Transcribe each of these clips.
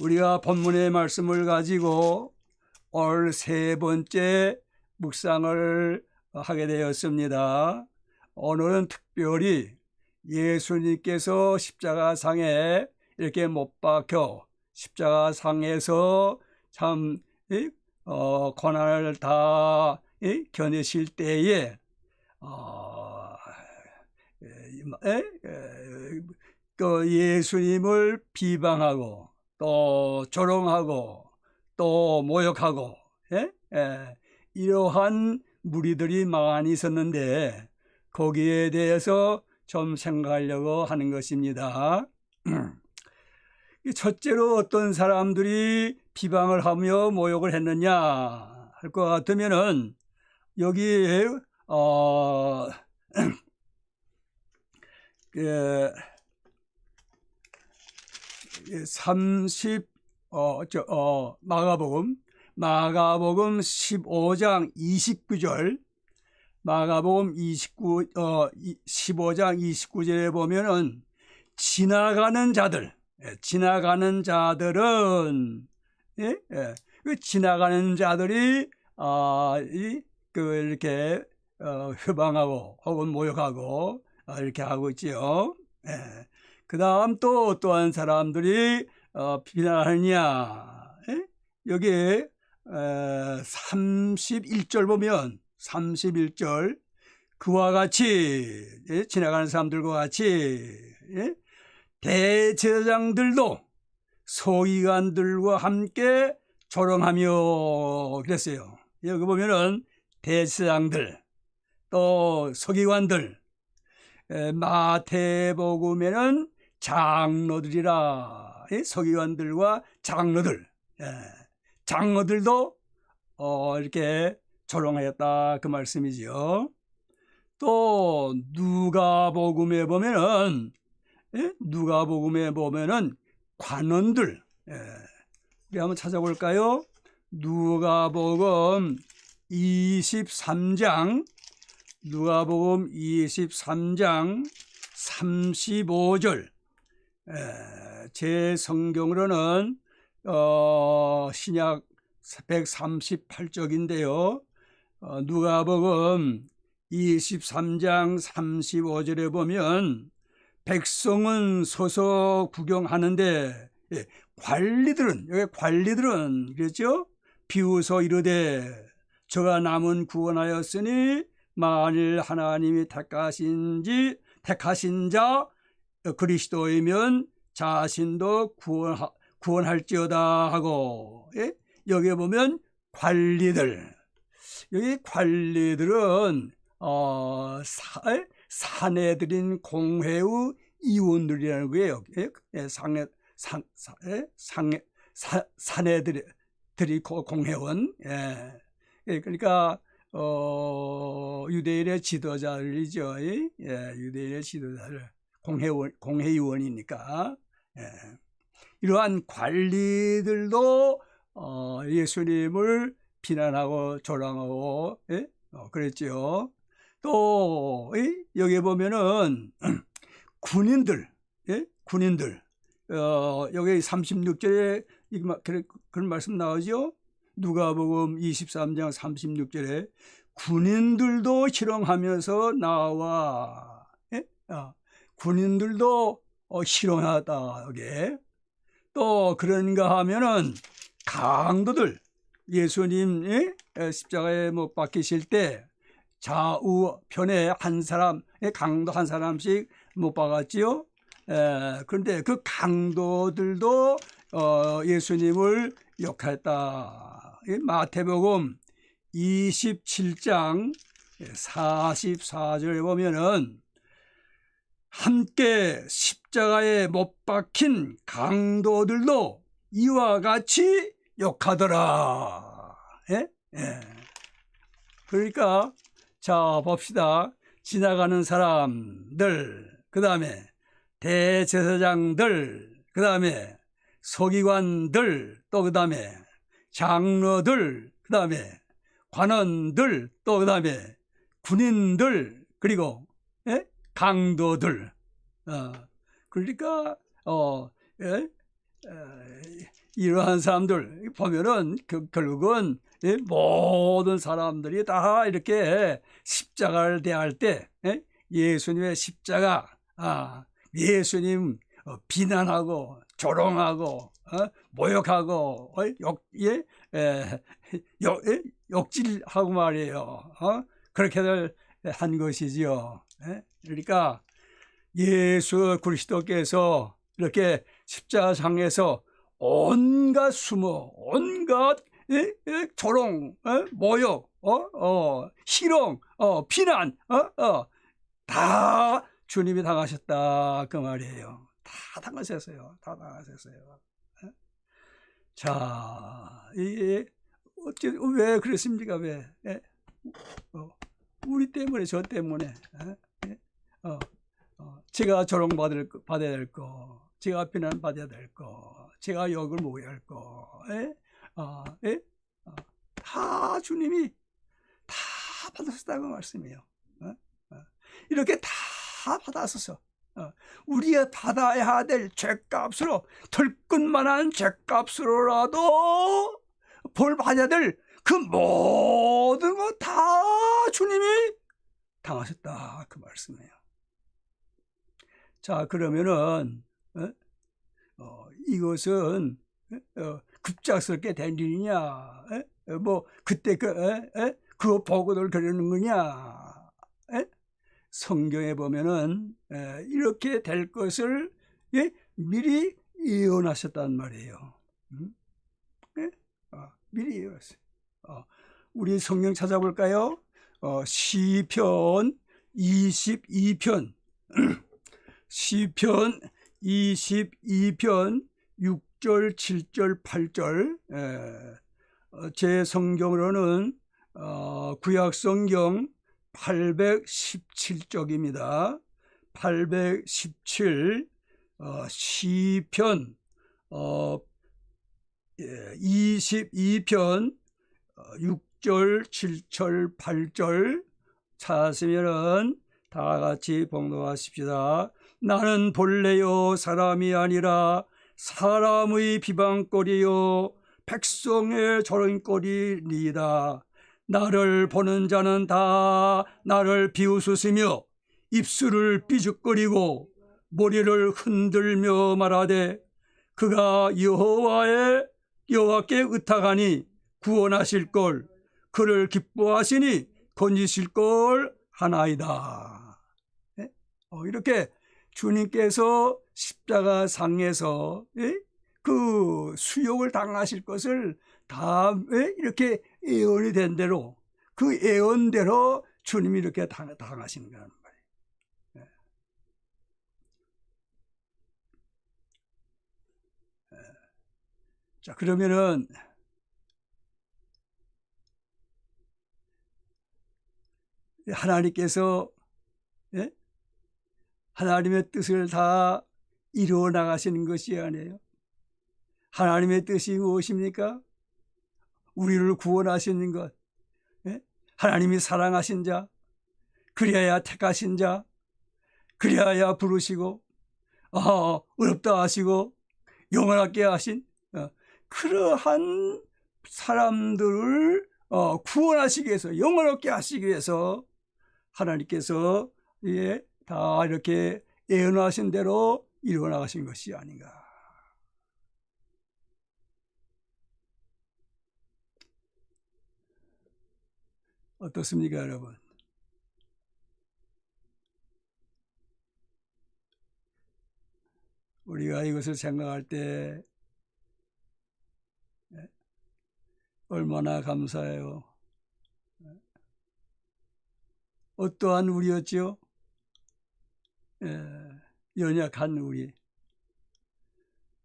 우리가 본문의 말씀을 가지고 오늘 세 번째 묵상을 하게 되었습니다. 오늘은 특별히 예수님께서 십자가상에 이렇게 못 박혀 십자가상에서 참 이, 어, 고난을 다 이, 견디실 때에 어, 그 예수님을 비방하고 또 조롱하고 또 모욕하고 예? 예, 이러한 무리들이 많이 있었는데 거기에 대해서 좀 생각하려고 하는 것입니다. 첫째로 어떤 사람들이 비방을 하며 모욕을 했느냐 할 것 같으면은 여기 어, 그 30, 어, 저, 어, 마가복음, 마가복음 15장 29절, 마가복음 29, 어, 15장 29절에 보면은 지나가는 자들, 예, 지나가는 자들은, 예, 예, 그 지나가는 자들이, 아, 이, 그, 이렇게, 어, 회방하고 혹은 모욕하고, 어, 이렇게 하고 있지요. 예. 그 다음 또 어떠한 사람들이 어, 비난하느냐. 에? 여기 에, 31절 보면 31절 그와 같이 예? 지나가는 사람들과 같이 예? 대제사장들도 소위관들과 함께 조롱하며 그랬어요. 여기 보면은 대제사장들 또 서기관들 에, 마태복음에는 장로들이라 이 서기관들과 장로들 예, 장로들도 어, 이렇게 조롱하였다 그 말씀이지요. 또 누가복음에 보면은 예? 누가복음에 보면은 관원들 예, 우리 한번 찾아볼까요? 누가복음 23장 누가복음 23장 35절 제 성경으로는 어, 신약 138쪽인데요. 어, 누가복음 23장 35절에 보면 백성은 서서 구경하는데 예, 관리들은 여기 관리들은 그랬죠? 비웃어 이르되 저가 남은 구원하였으니 만일 하나님이 택하신지 택하신 자 그리스도이면 자신도 구원하, 구원할지어다 하고 예? 여기 보면 관리들 여기 관리들은 어, 사, 사내들인 공회의 이원들이라는 거예요. 예? 예, 상해 상, 사, 예? 상해 사, 사내들이 공회원. 예. 예, 그러니까 어, 유대인의 지도자들이죠. 예, 유대인의 지도자들. 공회원, 공회의원이니까. 예. 이러한 관리들도 어, 예수님을 비난하고 조랑하고 예? 어, 그랬죠. 또 예? 여기 보면은 군인들, 예? 군인들 어, 여기 36절에 그런, 그런 말씀 나오죠. 누가복음 23장 36절에 군인들도 실험하면서 나와 예? 어, 군인들도 어, 실험하다 여기 또 그런가 하면은 강도들 예수님 예? 십자가에 못 박히실 때 좌우편에 한 사람 강도 한 사람씩 못 박았지요. 에, 그런데 그 강도들도 어, 예수님을 욕했다. 마태복음 27장 44절에 보면은 함께 십자가에 못 박힌 강도들도 이와 같이 욕하더라. 예? 예. 그러니까 자 봅시다. 지나가는 사람들, 그 다음에 대제사장들, 그 다음에 서기관들, 또 그 다음에 장로들, 그 다음에 관원들, 또 그 다음에 군인들, 그리고 예? 강도들. 어, 그러니까 어, 예? 어, 이러한 사람들 보면은 그, 결국은 예, 모든 사람들이 다 이렇게 십자가를 대할 때 예, 예수님의 십자가 아, 예수님 어, 비난하고 조롱하고 어, 모욕하고 어, 욕, 예, 에, 욕, 예, 욕질하고 말이에요. 어? 그렇게들 한 것이지요. 예? 그러니까 예수 그리스도께서 이렇게 십자상에서 온갖 수모, 온갖 예? 예? 조롱, 어? 모욕, 어? 어, 희롱? 어, 다 주님이 당하셨다 그 말이에요. 다 당하셨어요. 다 당하셨어요. 예? 자, 이게 어째 왜 그랬습니까? 왜? 우리 때문에 저 때문에? 어, 어, 제가 조롱 받을 거- 받아야 될 거, 제가 비난 받아야 될 거, 제가 욕을 먹어야 할 거, 예? 어, 예? 어, 다 주님이 다 받았었다고 말씀이에요. 어? 어. 이렇게 다 받았었어. 어. 우리가 받아야 될 죄값으로 털끝만한 죄값으로라도 벌 받아야 될 그 모든 거 다 주님이 당하셨다 그 말씀이에요. 자 그러면은 어? 어, 이것은 어, 급작스럽게 된 일이냐? 에? 어, 뭐 그때 그 에? 에? 그거 보고들 그러는 거냐? 에? 성경에 보면은 에, 이렇게 될 것을 예? 미리 예언하셨단 말이에요. 음? 예? 어, 미리 예언했어요. 어, 우리 성경 찾아볼까요? 어, 시편 22편 시편 22편 6절, 7절, 8절 에, 어, 제 성경으로는 어, 구약 성경 817쪽입니다. 817 어, 시편 어, 예, 22편 어, 6절, 7절, 8절 찾으면은 다 같이 봉독하십시다. 나는 본래요 사람이 아니라 사람의 비방거리요 백성의 조롱거리니이다. 나를 보는 자는 다 나를 비웃으시며 입술을 삐죽거리고 머리를 흔들며 말하되 그가 여호와의 여호와께 의탁하니 구원하실 걸 그를 기뻐하시니 건지실 걸 하나이다. 예? 어, 이렇게 주님께서 십자가 상에서 예? 그 수욕을 당하실 것을 다 예? 이렇게 예언이 된 대로 그 예언대로 주님이 이렇게 당, 당하시는 거란 말이에요. 예. 예. 자 그러면은 하나님께서 예? 하나님의 뜻을 다 이루어 나가시는 것이 아니에요. 하나님의 뜻이 무엇입니까? 우리를 구원하시는 것. 예? 하나님이 사랑하신 자, 그리하여 택하신 자, 그리하여 부르시고, 어, 어렵다 하시고, 영원하게 하신, 어, 그러한 사람들을 어, 구원하시기 위해서, 영원하게 하시기 위해서 하나님께서 예, 다 이렇게 예언하신 대로 이루어 나가신 것이 아닌가. 어떻습니까, 여러분? 우리가 이것을 생각할 때 예, 얼마나 감사해요. 어떠한 우리였지요? 예, 연약한 우리,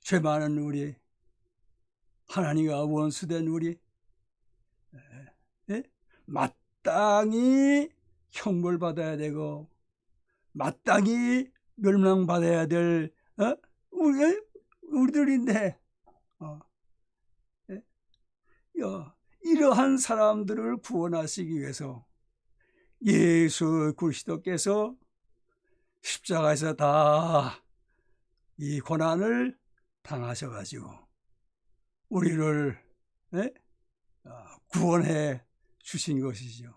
죄 많은 우리, 하나님과 원수된 우리, 예, 예? 마땅히 형벌 받아야 되고, 마땅히 멸망 받아야 될, 어? 우리, 우리들인데? 어, 이러한 사람들을 구원하시기 위해서 예수 그리스도께서 십자가에서 다 이 고난을 당하셔가지고 우리를 예? 아, 구원해 주신 것이죠.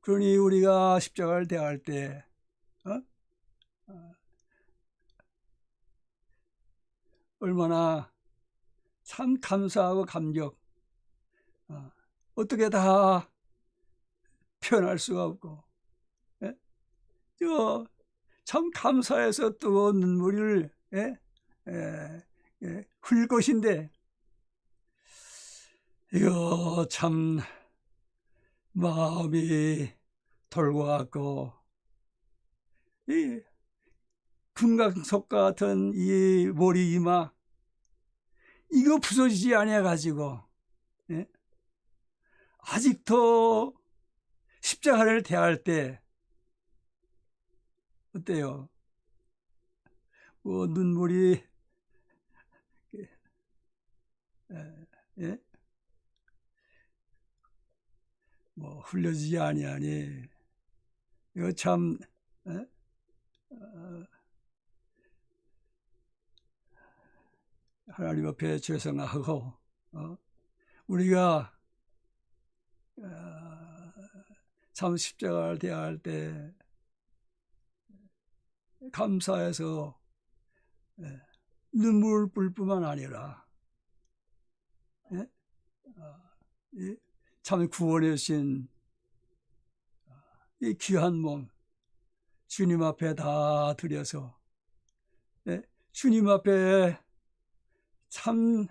그러니 우리가 십자가를 대할 때 어? 어, 얼마나 참 감사하고 감격 어, 어떻게 다 표현할 수가 없고 예? 저, 참 감사해서 뜨거운 눈물을 예? 예, 예, 흘릴 것인데 이거 참 마음이 돌고 같고 이 금강석 같은 이 머리 이마 이거 부서지지 않아 가지고 예? 아직도 십자가를 대할 때 어때요? 뭐 눈물이 예? 예? 뭐 흘려지지 아니하니 이거 참 예? 어, 하나님 앞에 죄송하고 어? 우리가 어, 참 십자가를 대할 때 감사해서 예, 눈물 뿔 뿐만 아니라 예? 어, 이참 구원해 주신 이 귀한 몸 주님 앞에 다 드려서 예? 주님 앞에 참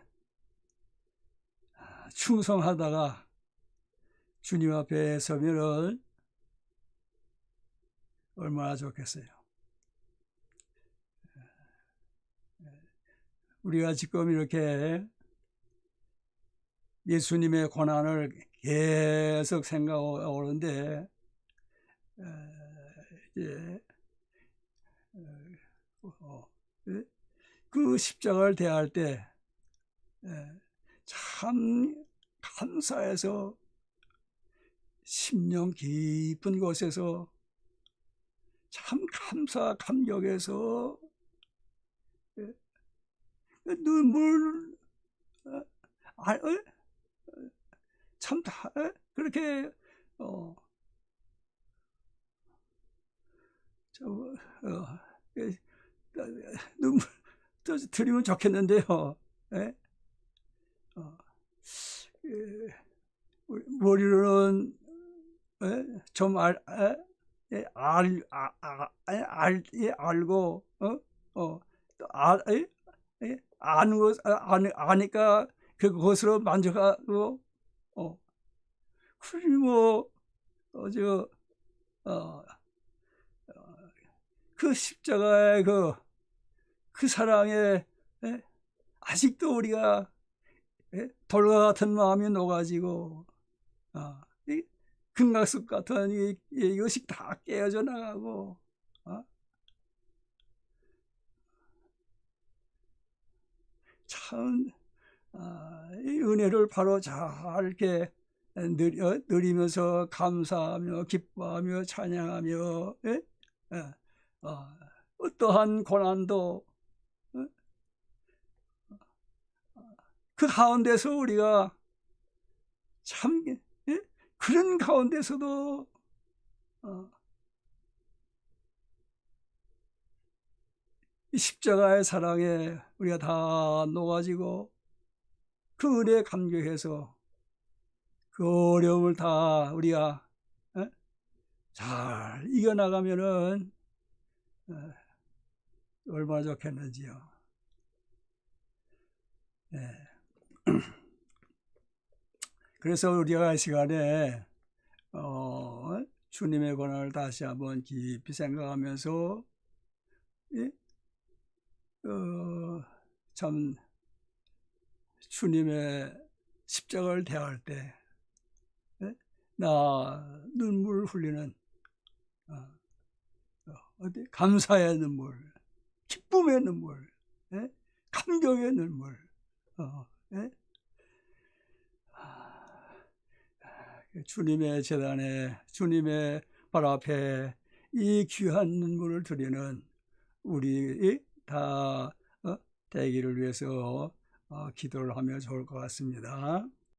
충성하다가 주님 앞에 서면은 얼마나 좋겠어요. 우리가 지금 이렇게 예수님의 고난을 계속 생각하는데 어, 예? 그 십자가를 대할 때 참 감사해서 심령 깊은 곳에서 참 감사 감격해서 예, 눈물 어, 아, 어? 참 다, 그렇게 어, 저, 어, 예, 눈물 드리면 좋겠는데요. 예? 어, 예, 머리로는 예? 좀 알, 예? 알, 아, 아, 알, 예? 알고, 어? 어, 알, 예? 예? 아는 것, 아, 아니까 그것으로 만족하고, 어, 그러니 뭐, 어, 저, 어, 그 십자가의 그, 그 사랑에, 예? 아직도 우리가 예? 돌과 같은 마음이 녹아지고 어, 이 금강석 같은 이, 이것이 다 깨어져 나가고 어? 참 어, 이 은혜를 바로 잘 이렇게 누려, 누리면서 감사하며 기뻐하며 찬양하며 예? 예. 어, 어떠한 고난도 그 가운데서 우리가 참 예? 그런 가운데서도 어, 십자가의 사랑에 우리가 다 녹아지고 그 은혜에 감격해서 그 어려움을 다 우리가 예? 잘 이겨나가면은 예, 얼마나 좋겠는지요. 예. 그래서 우리가 이 시간에 어, 주님의 권한을 다시 한번 깊이 생각하면서 예? 어, 참 주님의 십자가를 대할 때 예? 나 눈물 흘리는 어, 어 어디 감사의 눈물, 기쁨의 눈물, 예? 감격의 눈물. 어, 예? 주님의 재단에 주님의 발 앞에 이 귀한 눈물을 드리는 우리 다 어? 대기를 위해서 어, 기도를 하면 좋을 것 같습니다.